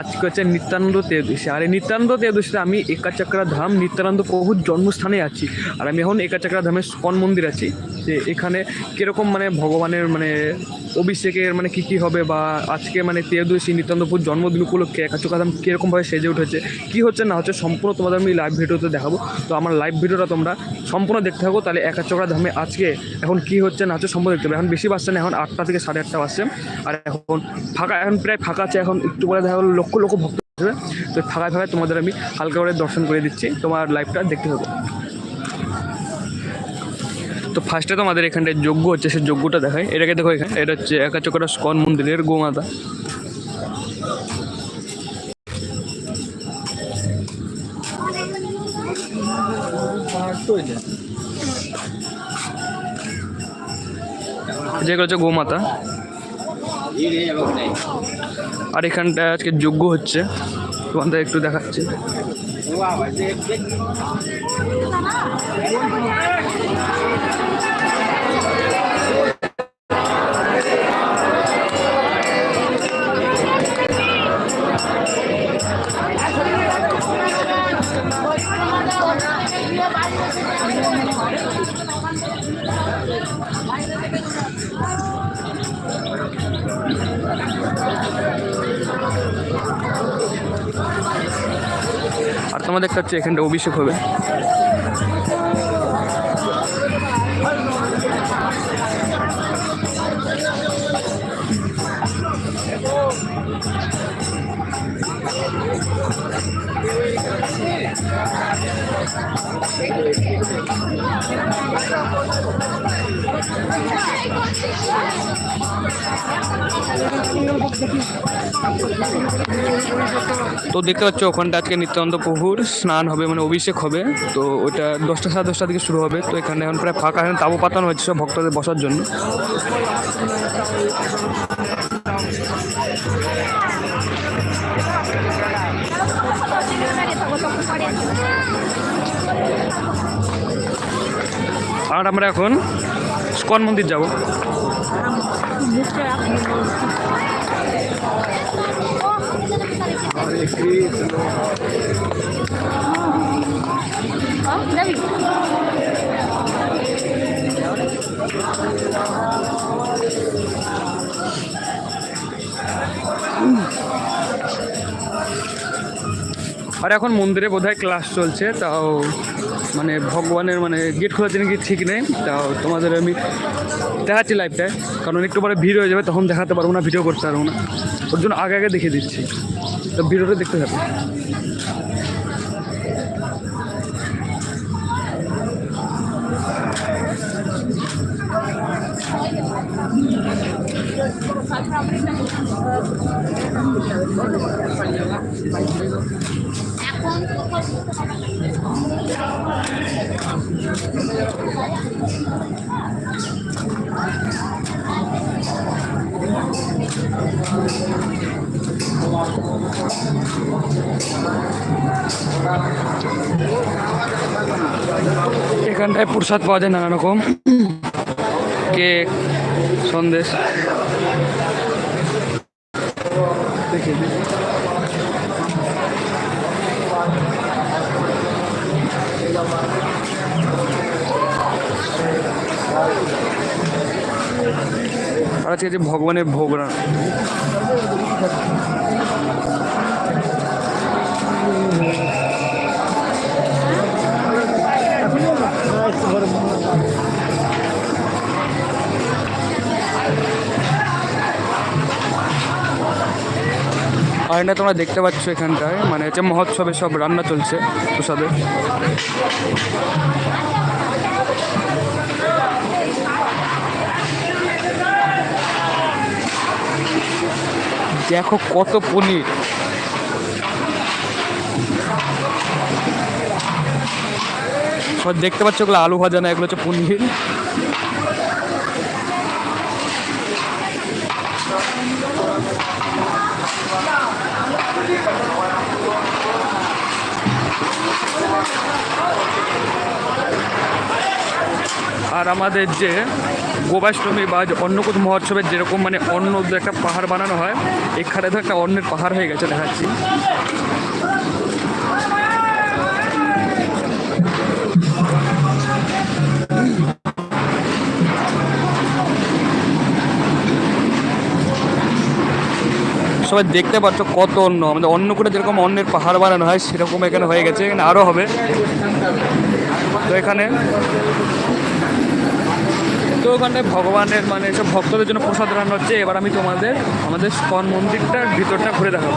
আজকে হচ্ছে নিত্যানন্দ তেদুশী আর এই নিত্যানন্দ তেদুশীতে আমি একাচক্রা ধাম, নিত্যানন্দ প্রভুর জন্মস্থানে আছি। আর আমি এখন একাচক্রা ধামের স্কন মন্দির আছি। যে এখানে কীরকম মানে ভগবানের মানে অভিষেকের মানে কী কী হবে বা আজকে মানে তেদুশী নিত্যানন্দপুর জন্মদিন উপলক্ষে একাচক্রা ধাম কীরকমভাবে সেজে উঠেছে, কী হচ্ছে না হচ্ছে সম্পূর্ণ তোমাদের আমি লাইভ ভিডিওতে দেখাবো। তো আমার লাইভ ভিডিওটা তোমরা সম্পূর্ণ দেখতে থাকো, তাহলে একাচক্রা ধামে আজকে এখন কী হচ্ছে না হচ্ছে সম্পূর্ণ দেখতে হবে এখন বেশি বাসছে না, এখন আটটা থেকে সাড়ে আটটা বাসছে আর এখন ফাঁকা, এখন প্রায় ফাঁকা আছে, এখন একটু পরে দেখা গেলো লক্ষ লক্ষ ভক্ত আসবে। তো ফাঁকায় ফাঁকায় তোমাদের আমি হালকা করে দর্শন করে দিচ্ছি। তোমার লাইভটা দেখতে হবে তো ফার্স্টে তোমাদের এখানটায় যজ্ঞ হচ্ছে, সেই যজ্ঞটা দেখায় এটাকে দেখো এখানে, এটা হচ্ছে একাচকরা স্কন মন্দিরের গোমাতা। যেগুলো হচ্ছে গোমাতা। আর এখানটায় আজকে যোগ্য হচ্ছে। তোমাদের একটু দেখাচ্ছি। দেখতে পাচ্ছি এখানটা অভিষেক হবে। তো দেখতে পাচ্ছ, ওখানটা আজকে নিত্যানন্দ প্রভুর স্নান হবে মানে অভিষেক হবে। তো ওইটা দশটা সাড়ে দশটা থেকে শুরু হবে। তো এখানে এখন প্রায় ফাঁকা, এখন তাবু পাতানো হচ্ছে সব ভক্তদের বসার জন্য। আর আমরা এখন স্কন মন্দির যাব? আর এখন মন্দিরে বোধহয় ক্লাস চলছে তাও মানে ভগবানের মানে গেট খোলার জন্য কি ঠিক নেই? তাও তোমাদের আমি দেখাচ্ছি লাইভটায় কারণ একটু পরে ভিড় হয়ে যাবে, তখন দেখাতে পারব না ভিডিও করতে পারব না। ওর জন্য আগে আগে দেখিয়ে দিচ্ছি। তো ভিডিওটা দেখতে থাকো। এখানটায় প্রসাদ পাওয়া যায় নানা রকম কেক সন্দেশ। দিই। আর আজকে যে ভগবানের ভোগ রান্না এটা তোমরা দেখতে পাচ্ছ এখানটায়। মানে হচ্ছে মহোৎসবে সব রান্না চলছে প্রসাদে। দেখো কত পনির। সব দেখতে পাচ্ছ ওগুলো আলু ভাজা না, এগুলো হচ্ছে পনির। আর আমাদের যে গোবাষ্টমী বা কোনো মহোৎসবের যেরকম মানে অন্য একটা পাহাড় বানানো হয়, এখানে তো একটা অন্যের পাহাড় হয়ে গেছে দেখাচ্ছি। সবাই দেখতে পাচ্ছ কত অন্য আমাদের অন্য করে যেরকম অন্যের পাহাড় বানানো হয়, সেরকম এখানে হয়ে গেছে, এখানে আরও হবে। তো এখানে ওখানে ভগবানের মানে সব ভক্তদের জন্য প্রসাদ রান্না হচ্ছে। এবার আমি তোমাদের, আমাদের স্কন মন্দিরটার ভিতরটা ঘুরে দেখাবো।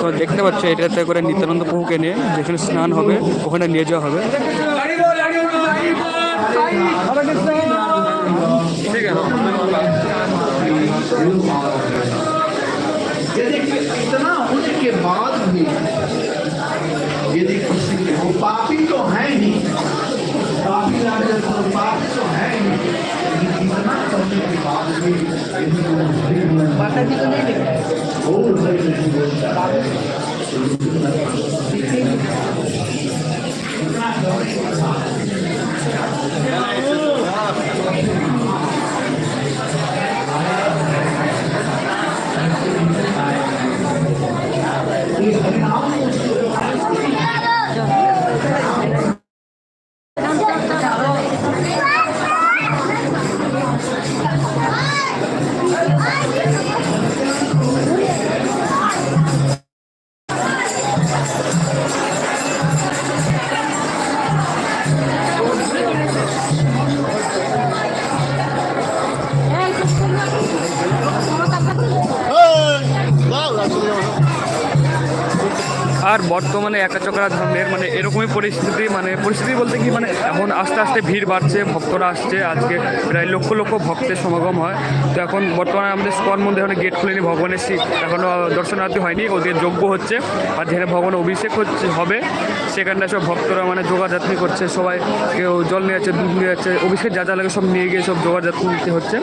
তো দেখতে পাচ্ছ, এটাতে করে নিত্যানন্দ প্রভুকে নিয়ে যেখানে স্নান হবে, ওখানে নিয়ে যাওয়া হবে। ঠিক আছে यदि इतना होने के बाद भी यदि किसी वो पापी तो है ही पापी तो पापी तो है ही इतना करने के बाद भी यदि वो भीड़ माता जी को नहीं देखा इतना करने के बाद আর বর্তমানে একাচকরা ধামের মানে এরকমই পরিস্থিতি মানে পরিস্থিতি বলতে কি মানে এখন আস্তে আস্তে ভিড় বাড়ছে, ভক্তরা আসছে, আজকে প্রায় লক্ষ লক্ষ ভক্তের সমাগম হয়। তো এখন বর্তমানে আমাদের স্কন মন্দির এখনও গেট খুলেনি ভগবানের শি- এখনও দর্শনার্থী হয়নি, ওদের যোগ্য হচ্ছে, আর যেখানে ভগবান অভিষেক হচ্ছে, হবে সেখানটা সব ভক্তরা মানে যোগাযাত্রী করছে, সবাই কেউ জল নিয়ে যাচ্ছে, দুধ নিয়ে যাচ্ছে, অভিষেক যা যা লাগে সব নিয়ে গিয়ে সব যোগাযাত্রী হচ্ছে।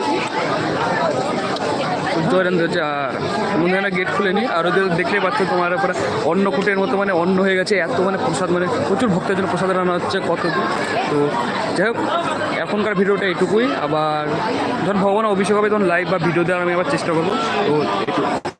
জয়রান হচ্ছে আর মনে গেট খুলেনি। আর ওদের দেখতে পাচ্ছ তোমার উপরে অন্নকূটের মতো মানে অন্ন হয়ে গেছে। এত মানে প্রসাদ মানে প্রচুর ভক্তের জন্য প্রসাদ রান্না হচ্ছে কত তো যাই হোক, এখনকার ভিডিওটা এটুকুই। আবার ধর ভগবান অভিষেক হবে তখন লাইভ বা ভিডিও দেওয়ার আমি আবার চেষ্টা করব। তো এটুকু